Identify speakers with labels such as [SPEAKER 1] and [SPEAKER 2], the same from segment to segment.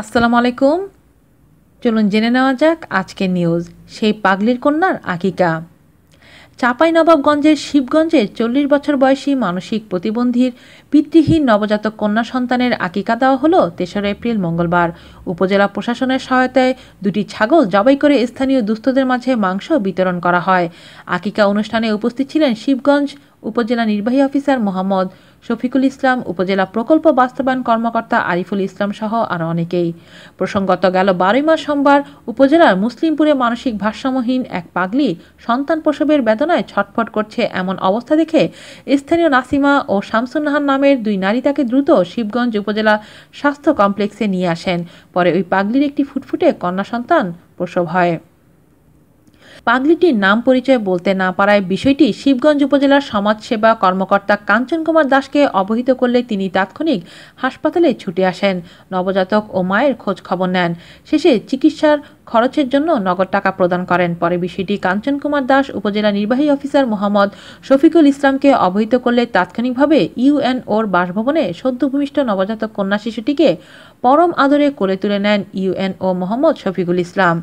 [SPEAKER 1] আসসালামু আলাইকুম। চলুন জেনে নেওয়া যাক আজকের নিউজ, সেই পাগলির কন্যার আকিকা। চাপাই নবাবগঞ্জের শিবগঞ্জে চল্লিশ বছর বয়সী মানসিক প্রতিবন্ধীর পিতৃহীন নবজাতক কন্যা সন্তানের আকিকা দেওয়া হলো তেসরা এপ্রিল মঙ্গলবার। উপজেলা প্রশাসনের সহায়তায় দুটি ছাগল জবাই করে স্থানীয় দুস্থদের মাঝে মাংস বিতরণ করা হয়। আকিকা অনুষ্ঠানে উপস্থিত ছিলেন শিবগঞ্জ উপজেলা নির্বাহী অফিসার মোহাম্মদ শফিকুল ইসলাম, উপজেলা প্রকল্প বাস্তবায়ন কর্মকর্তা আরিফুল ইসলাম সহ আরও অনেকেই। প্রসঙ্গত গেল বারোই মাস সোমবার উপজেলার মুসলিমপুরে মানসিক ভারসাম্যহীন এক পাগলি সন্তান প্রসবের বেদনায় ছটফট করছে এমন অবস্থা দেখে স্থানীয় নাসিমা ও শামসুন্নাহার নামের দুই নারী তাকে দ্রুত শিবগঞ্জ উপজেলা স্বাস্থ্য কমপ্লেক্সে নিয়ে আসেন। পরে ওই পাগলির একটি ফুটফুটে কন্যা সন্তান প্রসব হয়। পাগলিটির নাম পরিচয় বলতে না পারায় বিষয়টি শিবগঞ্জ উপজেলার সমাজসেবা কর্মকর্তা কাঞ্চন কুমার দাসকে অবহিত করলে তিনি তাৎক্ষণিক হাসপাতালে ছুটে আসেন। নবজাতক ও মায়ের খোঁজ খবর নেন। শেষে চিকিৎসার খরচের জন্য নগদ টাকা প্রদান করেন। পরে বিষয়টি কাঞ্চন কুমার দাস উপজেলা নির্বাহী অফিসার মোহাম্মদ শফিকুল ইসলামকে অবহিত করলে তাৎক্ষণিকভাবে ইউএনওর বাসভবনে সদ্যভূমিষ্ঠ নবজাতক কন্যা শিশুটিকে পরম আদরে কোলে তুলে নেন ইউএনও মোহাম্মদ শফিকুল ইসলাম।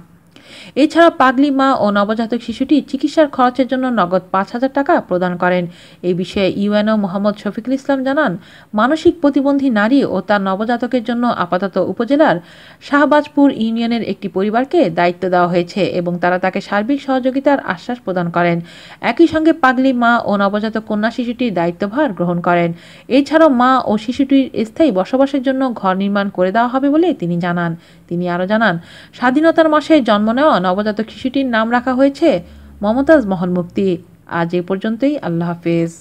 [SPEAKER 1] এছাড়া পাগলি মা ও নবজাতক শিশুটি চিকিৎসার খরচের জন্য নগদ পাঁচ হাজার টাকা প্রদান করেন। এই বিষয়ে ইউএনও মোহাম্মদ শফিকুল ইসলাম জানান, মানসিক প্রতিবন্ধী নারী ও তার নবজাতকের জন্য আপাতত উপজেলার শাহবাজপুর ইউনিয়নের একটি পরিবারকে দায়িত্ব দেওয়া হয়েছে এবং তারা তাকে সার্বিক সহযোগিতার আশ্বাস প্রদান করেন। একই সঙ্গে পাগলি মা ও নবজাতক কন্যা শিশুটির দায়িত্বভার গ্রহণ করেন। এছাড়াও মা ও শিশুটির স্থায়ী বসবাসের জন্য ঘর নির্মাণ করে দেওয়া হবে বলে তিনি জানান। তিনি আরও জানান, স্বাধীনতার মাসে জন্ম নেওয়া নবজাতক শিশুটির নাম রাখা হয়েছে মমতাজ মহল মুক্তি আজ এ পর্যন্তই আল্লাহ হাফেজ।